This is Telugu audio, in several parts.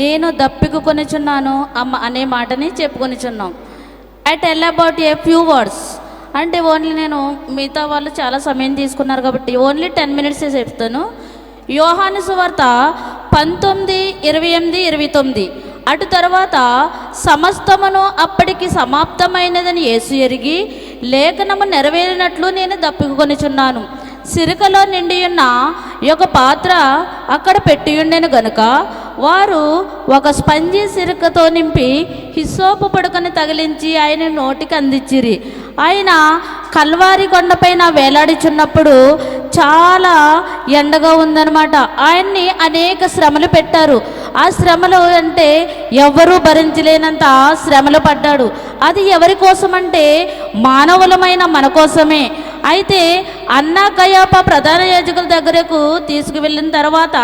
నేను దప్పికొనిచున్నాను అమ్మ అనే మాటని చెప్పుకొనిచున్నాం. I tell about a few words అంటే ఓన్లీ నేను మిగతా వాళ్ళు చాలా సమయం తీసుకున్నారు కాబట్టి ఓన్లీ టెన్ మినిట్సే చెప్తాను. యోహాను సువార్త పంతొమ్మిది ఇరవై ఎనిమిది ఇరవై తొమ్మిది. అటు తర్వాత సమస్తమును అప్పటికి సమాప్తమైనదని యేసు ఎరిగి లేఖనము నెరవేరినట్లు నేను దప్పికొనిచున్నాను. సిరికలో నిండి ఉన్న యొక్క పాత్ర అక్కడ పెట్టియుండెను గనుక వారు ఒక స్పంజి సిరకతో నింపి హిస్సోపు పడుకొని తగిలించి ఆయన నోటికి అందించిరి ఆయన కల్వారి కొండపైన వేలాడుచున్నప్పుడు చాలా ఎండగా ఉందన్నమాట. ఆయన్ని అనేక శ్రమలు పెట్టారు. ఆ శ్రమలు అంటే ఎవరూ భరించలేనంత శ్రమలు పడ్డాడు. అది ఎవరి కోసమంటే మానవులమైన మన కోసమే. అయితే అన్నా కయాప ప్రధాన యాజకుల దగ్గరకు తీసుకువెళ్ళిన తర్వాత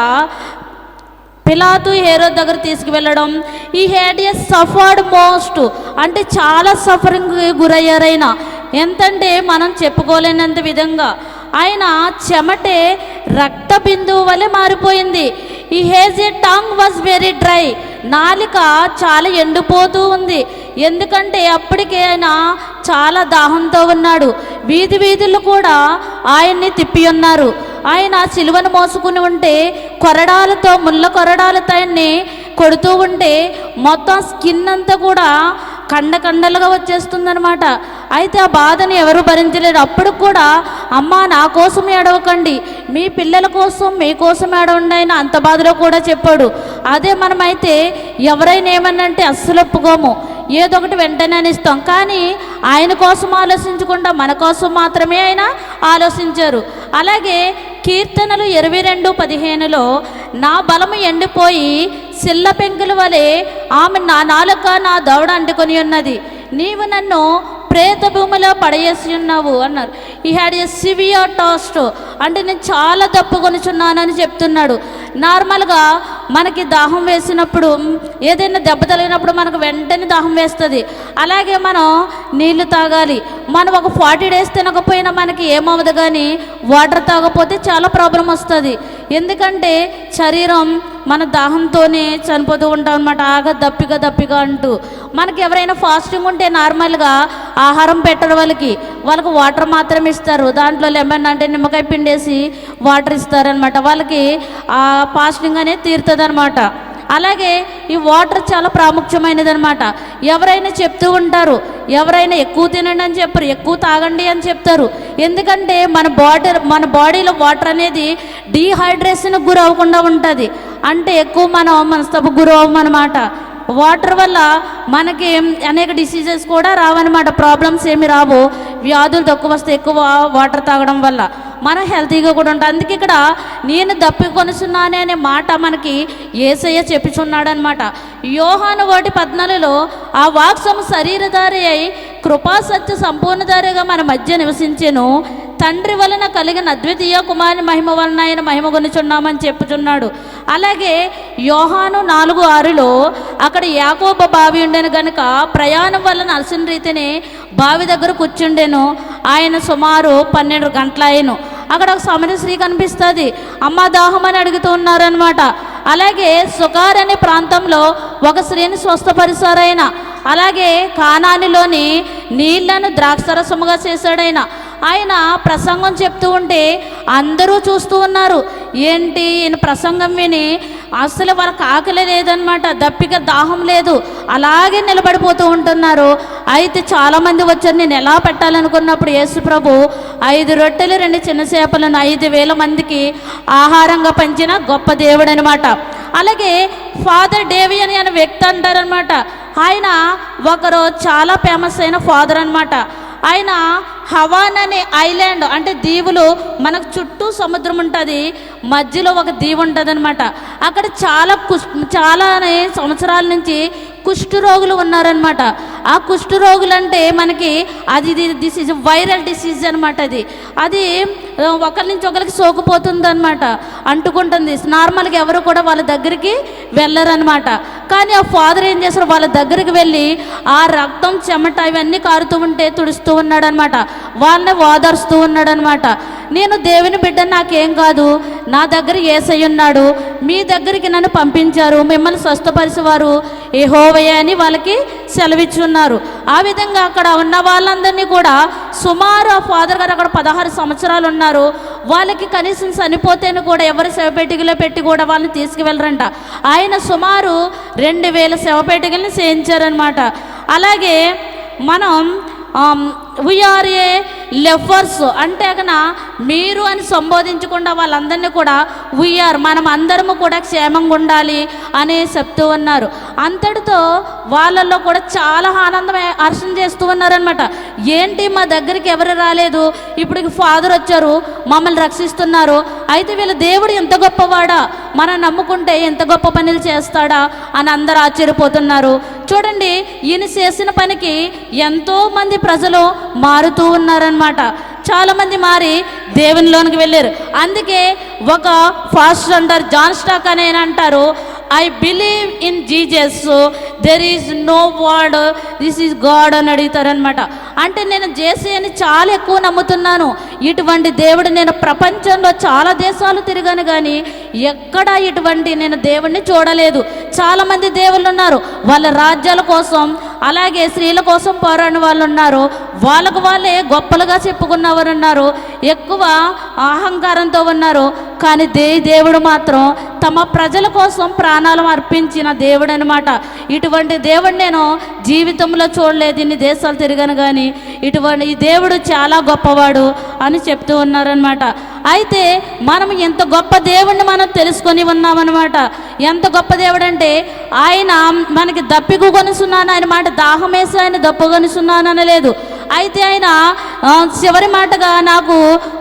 పిలాతు హేరో దగ్గర తీసుకువెళ్ళడం. ఈ హేడియస్ సఫర్డ్ మోస్ట్ అంటే చాలా సఫరింగ్ గురయ్యారైన. ఎంతంటే మనం చెప్పుకోలేనంత విధంగా. ఆయన చెమటే రక్త బిందువు వలె మారిపోయింది. ఈ has a tongue was very dry. నాలిక చాలా ఎండిపోతూ ఉంది. ఎందుకంటే అప్పటికే ఆయన చాలా దాహంతో ఉన్నాడు. వీధి వీధులు కూడా ఆయన్ని తిప్పి ఉన్నారు. ఆయన సిలువను మోసుకుని ఉంటే కొరడాలతో ముళ్ళ కొరడాలతో ఆయన్ని కొడుతూ ఉంటే మొత్తం స్కిన్ అంతా కూడా కండ కండలుగా వచ్చేస్తుందనమాట అయితే ఆ బాధని ఎవరు భరించలేరు. అప్పుడు కూడా అమ్మ నా కోసం ఏడవకండి. మీ పిల్లల కోసం మీ కోసం ఏడవండి ఆయన. అంత బాధలో కూడా చెప్పాడు. అదే మనమైతే ఎవరైనా ఏమన్నంటే అస్సలు ఒప్పుకోము. ఏదో ఒకటి వెంటనే అనిస్తాం. కానీ ఆయన కోసం ఆలోచించకుండా మన కోసం మాత్రమే ఆయన ఆలోచించారు. అలాగే కీర్తనలు ఇరవై రెండు పదిహేనులో నా బలము ఎండిపోయి సిల్ల పెంకుల వలె ఆమె నా నాలుక నా దవడ అంటుకొని ఉన్నది. నీవు నన్ను ప్రేత భూమిలో పడేసి ఉన్నావు అన్నారు. ఈ హ్యాడ్ ఎ సివియర్ టాస్ట్ అంటే నేను చాలా తప్పు కొనుచున్నానని చెప్తున్నాడు నార్మల్గా మనకి దాహం వేసినప్పుడు ఏదైనా దెబ్బ తగిలినప్పుడు మనకు వెంటనే దాహం వేస్తుంది. అలాగే మనం నీళ్ళు తాగాలి. మనం ఒక ఫార్టీ డేస్ తినకపోయినా మనకి ఏమవ్వదు కానీ వాటర్ తాగకపోతే చాలా ప్రాబ్లం వస్తుంది. ఎందుకంటే శరీరం మన దాహంతోనే చనిపోతూ ఉంటాం అనమాట ఆగ దప్పిగా దప్పిగా అంటూ. మనకి ఎవరైనా ఫాస్టింగ్ ఉంటే నార్మల్గా ఆహారం పెట్టరు వాళ్ళకి వాళ్ళకి వాటర్ మాత్రం ఇస్తారు. దాంట్లో లెమన్ అంటే నిమ్మకాయ పిండేసి వాటర్ ఇస్తారనమాట వాళ్ళకి ఆ ఫాస్టింగ్ అనేది తీరుతుంది అనమాట అలాగే ఈ వాటర్ చాలా ప్రాముఖ్యమైనది అనమాట ఎవరైనా చెప్తూ ఉంటారు ఎవరైనా ఎక్కువ తినండి అని చెప్పరు ఎక్కువ తాగండి అని చెప్తారు. ఎందుకంటే మన బాడీ మన బాడీలో వాటర్ అనేది డీహైడ్రేషన్కి గురి అవ్వకుండా ఉంటుంది. అంటే ఎక్కువ మనం మనస్తపు గురి అవ్వమన్నమాట. వాటర్ వల్ల మనకి అనేక డిసీజెస్ కూడా రావన్నమాట. ప్రాబ్లమ్స్ ఏమి రావు. వ్యాధులు తక్కువ వస్తే ఎక్కువ వాటర్ తాగడం వల్ల. మనం హెల్తీగా కూడా ఉంటాం. అందుకే ఇక్కడ నేను దప్పి కొనుచున్నానే అనే మాట మనకి ఏసయ్య చెప్పుచున్నాడనమాట యోహాను వాటి పద్నాలుగులో ఆ వాక్సము శరీరధారి అయి కృపాసత్య సంపూర్ణధారిగా మన మధ్య నివసించెను. తండ్రి వలన కలిగిన అద్వితీయ కుమారుని మహిమ వలన ఆయన మహిమ కొనుచున్నామని చెప్పుచున్నాడు. అలాగే యోహాను నాలుగు ఆరులో అక్కడ యాకోబ బావి ఉండేను గనుక ప్రయాణం వలన అలసిన రీతిని బావి దగ్గర కూర్చుండెను. ఆయన సుమారు పన్నెండు గంటలయ్యను. అక్కడ ఒక సమర స్త్రీ కనిపిస్తుంది. అమ్మ దాహం అని అడుగుతూ ఉన్నారనమాట అలాగే సుకార్ అనే ప్రాంతంలో ఒక స్త్రీని స్వస్థపరిచారాయన. అలాగే కానానిలోని నీళ్ళను ద్రాక్షరసముగా చేశాడైనా ఆయన ప్రసంగం చెప్తూ ఉంటే అందరూ చూస్తూ ఉన్నారు. ఏంటి ఈయన ప్రసంగం విని అసలు వాళ్ళకి ఆకలి లేదనమాట దప్పిక దాహం లేదు అలాగే నిలబడిపోతూ ఉంటున్నారు. అయితే చాలామంది వచ్చారు నేను ఎలా పెట్టాలనుకున్నప్పుడు యేసు ప్రభు ఐదు రొట్టెలు రెండు చిన్న చేపలను ఐదు వేల మందికి ఆహారంగా పంచిన గొప్ప దేవుడు అనమాట అలాగే ఫాదర్ డేవి అని అనే వ్యక్తి అంటారనమాట ఆయన ఒకరు చాలా ఫేమస్ అయిన ఫాదర్ అనమాట ఆయన హవాన్ అనే ఐలాండ్ అంటే దీవులు మనకు చుట్టూ సముద్రం ఉంటుంది మధ్యలో ఒక దీవు ఉంటుంది అనమాట అక్కడ చాలా కుష్ చాలా సంవత్సరాల నుంచి కుష్ఠరోగులు ఉన్నారనమాట ఆ కుష్ఠరోగులంటే మనకి అది దిస్ ఈజ్ వైరల్ డిసీజ్ అనమాట అది. అది ఒకరి నుంచి ఒకరికి సోకుపోతుంది అనమాట అంటుకుంటుంది. నార్మల్గా ఎవరు కూడా వాళ్ళ దగ్గరికి వెళ్ళరనమాట కానీ ఆ ఫాదర్ ఏం చేశారు వాళ్ళ దగ్గరికి వెళ్ళి ఆ రక్తం చెమట ఇవన్నీ కారుతూ ఉంటే తుడుస్తూ ఉన్నాడనమాట వాళ్ళని ఓదార్స్తూ ఉన్నాడనమాట నేను దేవుని బిడ్డ నాకేం కాదు. నా దగ్గర ఏసై ఉన్నాడు. మీ దగ్గరికి నన్ను పంపించారు. మిమ్మల్ని స్వస్థపరిచేవారు. ఏ హోవయ్య అని వాళ్ళకి సెలవిచ్చున్నారు. ఆ విధంగా అక్కడ ఉన్న వాళ్ళందరినీ కూడా సుమారు ఆ ఫాదర్ గారు అక్కడ పదహారు సంవత్సరాలు ఉన్నారు. వాళ్ళకి కనీసం చనిపోతేను కూడా ఎవరు శవపేటికలో పెట్టి కూడా వాళ్ళని తీసుకువెళ్ళరంట. ఆయన సుమారు రెండు వేల శవపేటికల్ని చేయించారనమాట అలాగే మనం వీఆర్ ఏ లెఫర్స్ అంటే కన మీరు అని సంబోధించకుండా వాళ్ళందరినీ కూడా వీఆర్ మనం అందరము కూడా క్షేమంగా ఉండాలి అని చెప్తూ ఉన్నారు. అంతటితో వాళ్ళల్లో కూడా చాలా ఆనందం హర్షం చేస్తూ ఉన్నారనమాట ఏంటి మా దగ్గరికి ఎవరు రాలేదు? ఇప్పుడు ఫాదర్ వచ్చారు మమ్మల్ని రక్షిస్తున్నారు. అయితే వీళ్ళ దేవుడు ఎంత గొప్పవాడా? మనం నమ్ముకుంటే ఎంత గొప్ప పనులు చేస్తాడా? అని అందరూ ఆశ్చర్యపోతున్నారు. చూడండి ఈయన చేసిన పనికి ఎంతో మంది ప్రజలు మారుతూ ఉన్నారనమాట చాలామంది మారి దేవునిలోనికి వెళ్ళారు. అందుకే ఒక ఫాస్ట్ అంటారు జాన్ స్టాక్ అని అంటారు I believe in Jesus there is no word this is God అని అడుగుతారనమాట అంటే నేను జేసీ అని చాలా ఎక్కువ నమ్ముతున్నాను. ఇటువంటి దేవుడు నేను ప్రపంచంలో చాలా దేశాలు తిరిగాను కానీ ఎక్కడా ఇటువంటి నేను దేవుడిని చూడలేదు. చాలామంది దేవుళ్ళు ఉన్నారు. వాళ్ళ రాజ్యాల కోసం అలాగే స్త్రీల కోసం పోరాడిన వాళ్ళు ఉన్నారు. వాళ్ళకు వాళ్ళే గొప్పలుగా చెప్పుకున్నవారు ఉన్నారు. ఎక్కువ అహంకారంతో ఉన్నారు. కానీ దే దేవుడు మాత్రం తమ ప్రజల కోసం ప్రాణాలు అర్పించిన దేవుడు అనమాట ఇటువంటి దేవుడు నేను జీవితంలో చూడలేదు ఇన్ని దేశాలు తిరిగాను కానీ ఇటువంటి ఈ దేవుడు చాలా గొప్పవాడు అని చెప్తూ ఉన్నారనమాట అయితే మనం ఎంత గొప్ప దేవుణ్ణి మనం తెలుసుకొని ఉన్నామన్నమాట. ఎంత గొప్ప దేవుడు అంటే ఆయన మనకి దప్పికు కొనుసున్నాను ఆయన మాట దాహం వేసి ఆయన దప్పు కొనుసున్నాను అనలేదు అయితే ఆయన చివరి మాటగా నాకు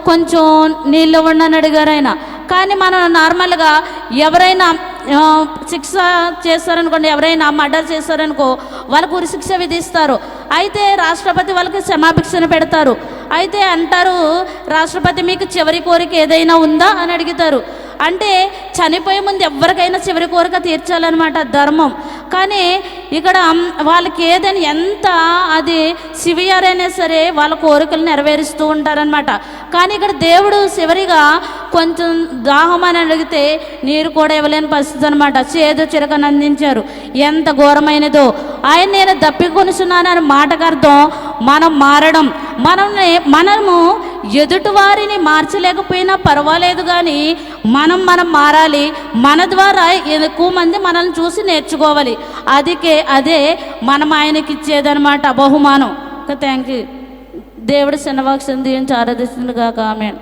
కొంచెం నీళ్ళు ఇవ్వండి అని అడిగారు ఆయన. కానీ మనం నార్మల్గా ఎవరైనా శిక్ష చేస్తారనుకోండి ఎవరైనా మర్డర్ చేస్తారనుకో వాళ్ళకు ఉరి శిక్ష విధిస్తారు. అయితే రాష్ట్రపతి వాళ్ళకి క్షమాభిక్షను పెడతారు. అయితే అంటారు రాష్ట్రపతి మీకు చివరి కోరిక ఏదైనా ఉందా? అని అడుగుతారు. అంటే చనిపోయే ముందు ఎవరికైనా చివరి కోరిక తీర్చాలన్నమాట ధర్మం. కానీ ఇక్కడ వాళ్ళకి ఏదైనా ఎంత అది సివియర్ అయినా సరే వాళ్ళ కోరికలు నెరవేరుస్తూ ఉంటారనమాట కానీ ఇక్కడ దేవుడు చివరిగా కొంచెం దాహం అని అడిగితే నీరు కూడా ఇవ్వలేని పరిస్థితి అనమాట చేదు చిరకను అందించారు. ఎంత ఘోరమైనదో. ఆయన నేను దప్పికొనిచున్నానని మాటకు అర్థం మనం మారడం. మనం మనము ఎదుటివారిని మార్చలేకపోయినా పర్వాలేదు కానీ మనం మనం మారాలి. మన ద్వారా ఎక్కువ మంది మనల్ని చూసి నేర్చుకోవాలి. అదికే అదే మనం ఆయనకి ఇచ్చేదనమాట బహుమానం. థ్యాంక్ యూ దేవుడు శనవాక్షం దీవించి ఆరాధిస్తుంది కాక ఆమె